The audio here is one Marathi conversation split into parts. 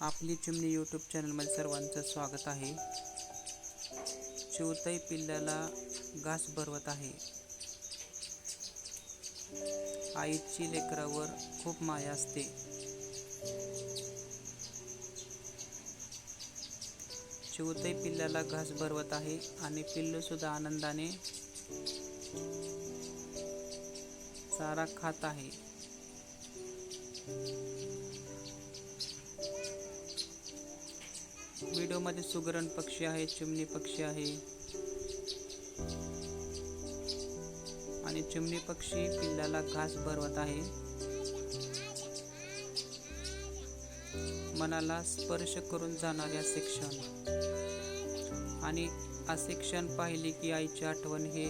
आपली चिमणी यूट्यूब चॅनलमध्ये सर्वांचं स्वागत आहे. चिवताई पिल्लाला घास भरवत आहे. आईची लेकरावर खूप माया असते. चिवताई पिल्लाला घास भरवत आहे आणि पिल्लू सुद्धा आनंदाने चारा खात आहे. व्हिडिओमध्ये सुगरण पक्षी आहे चिमणी पक्षी आहे. आणि चिमणी पक्षी पिल्लाला घास भरवत आहे. मनाला स्पर्श करून जाणाऱ्या शिक्षण आणि असे क्षण पाहिले की आईची आठवण हे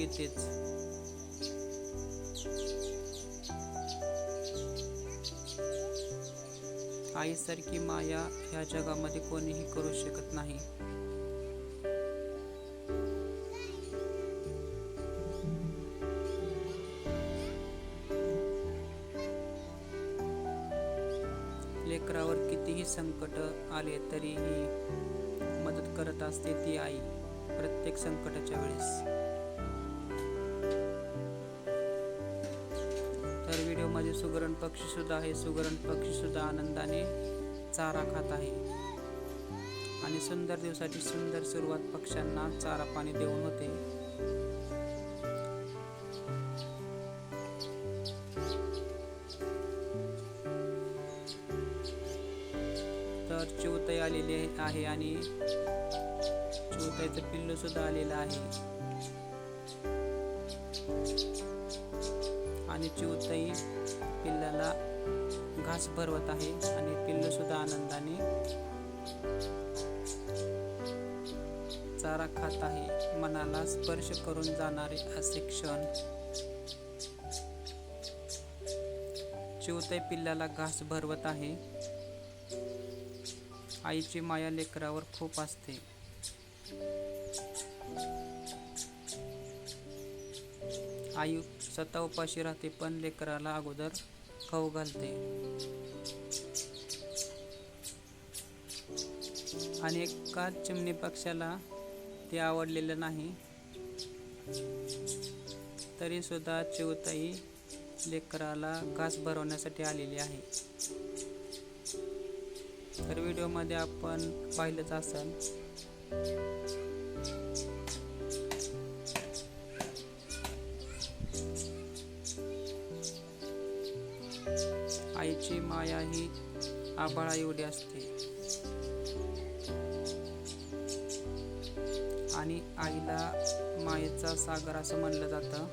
येतेच. आईसारखी माया ह्या जगामध्ये कोणीही करू शकत नाही. लेकरावर कितीही संकट आले तरीही मदत करत असते ती आई प्रत्येक संकटाच्या वेळेस. सुगरण पक्षी सुद्धा आहे. सुगरण पक्षी सुद्धा आनंदाने चारा खात आहे. आणि सुंदर दिवसाची सुंदर सुरुवात पक्ष्यांना चारा पाणी देऊन होते. तर चिवताई आलेली आहे आणि चिवताईचं पिल्लू सुद्धा आलेलं आहे. आणि चिवताई पिल्लाला घास भरवत आहे आणि पिल्लू सुद्धा आनंदाने चारा खात आहे. मनाला स्पर्श करून जाणारे असे क्षण. चिवताई पिल्लाला घास भरवत आहे. आईची माया लेकरावर खूप असते. आई स्वतः उपाशी राहते पण लेकराला अगोदर खाऊ घालते. आणि एका चिमणी पक्षाला ते आवडलेलं नाही तरी सुद्धा चिवताई लेकराला घास भरवण्यासाठी आलेली आहे. तर व्हिडिओमध्ये आपण पाहिलंच असाल आईची माया ही आभाळा एवढी असते. आणि आईला मायेचा सागर असं म्हणलं जातं.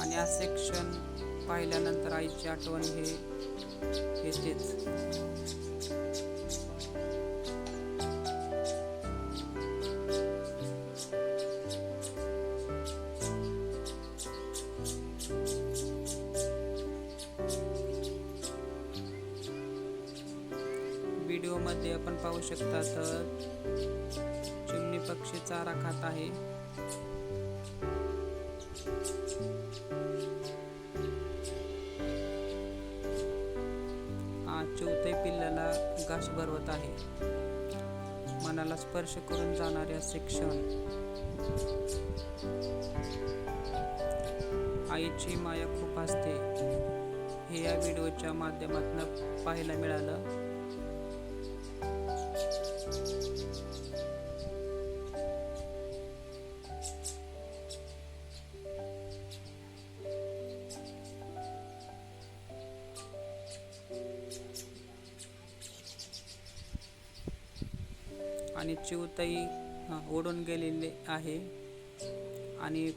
आणि असे क्षण पाहिल्यानंतर आईची आठवण हे येतेच व्हिडिओमध्ये आपण पाहू शकता तर चिमणी पक्षी चारा खात आहे. आहे. मनाला स्पर्श करून जाणारे असे क्षण आईची माया खूप असते हे या व्हिडिओच्या माध्यमातून पाहायला मिळालं. आणि चिवताई ओढून गेलेले आहे. आणि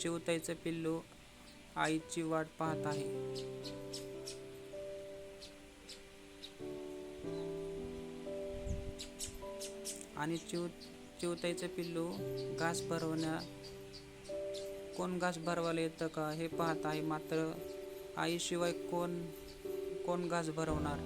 चिवताईचं पिल्लू आईची वाट पाहत आहे. आणि चिव चिवताईचं पिल्लू घास भरवण्या कोण घास भरवायला येतं का हे पाहत आहे. मात्र आईशिवाय कोण कोण घास भरवणार?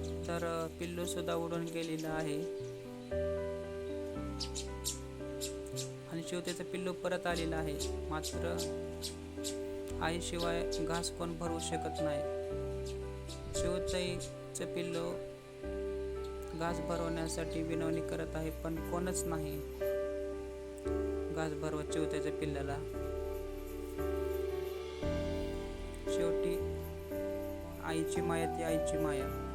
तर पिल्लू सुद्धा उडून गेलेलं आहे. आणि चिवतेचं पिल्लू परत आलेलं आहे. मात्र आईशिवाय घास कोण भरवू शकत नाही. चिवताईचं पिल्लू घास भरवण्यासाठी विनवणी करत आहे पण कोणच नाही घास भरवत शेवत्याच्या पिल्लाला. शेवटी आईची माया ती आईची माया.